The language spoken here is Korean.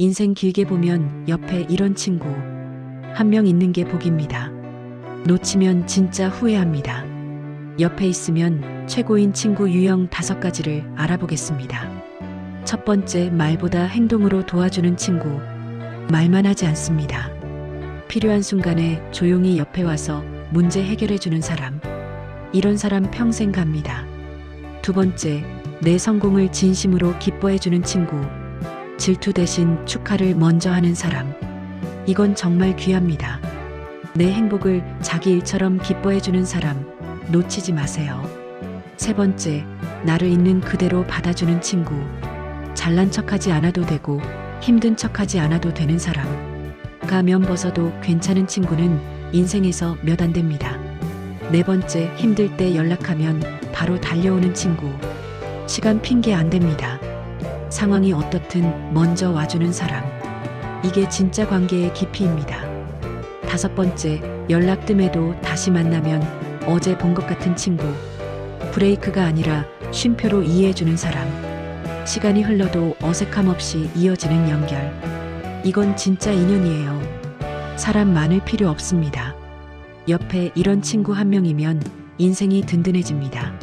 인생 길게 보면 옆에 이런 친구 한 명 있는 게 복입니다. 놓치면 진짜 후회합니다. 옆에 있으면 최고인 친구 유형 다섯 가지를 알아보겠습니다. 첫 번째, 말보다 행동으로 도와주는 친구. 말만 하지 않습니다. 필요한 순간에 조용히 옆에 와서 문제 해결해 주는 사람. 이런 사람 평생 갑니다. 두 번째, 내 성공을 진심으로 기뻐해 주는 친구. 질투 대신 축하를 먼저 하는 사람. 이건 정말 귀합니다. 내 행복을 자기 일처럼 기뻐해주는 사람. 놓치지 마세요. 세 번째, 나를 있는 그대로 받아주는 친구. 잘난 척하지 않아도 되고 힘든 척하지 않아도 되는 사람. 가면 벗어도 괜찮은 친구는 인생에서 몇 안 됩니다. 네 번째, 힘들 때 연락하면 바로 달려오는 친구. 시간 핑계 안 됩니다. 상황이 어떻든 먼저 와주는 사람. 이게 진짜 관계의 깊이입니다. 다섯 번째, 연락 뜸에도 다시 만나면 어제 본 것 같은 친구. 브레이크가 아니라 쉼표로 이해해주는 사람. 시간이 흘러도 어색함 없이 이어지는 연결. 이건 진짜 인연이에요. 사람 많을 필요 없습니다. 옆에 이런 친구 한 명이면 인생이 든든해집니다.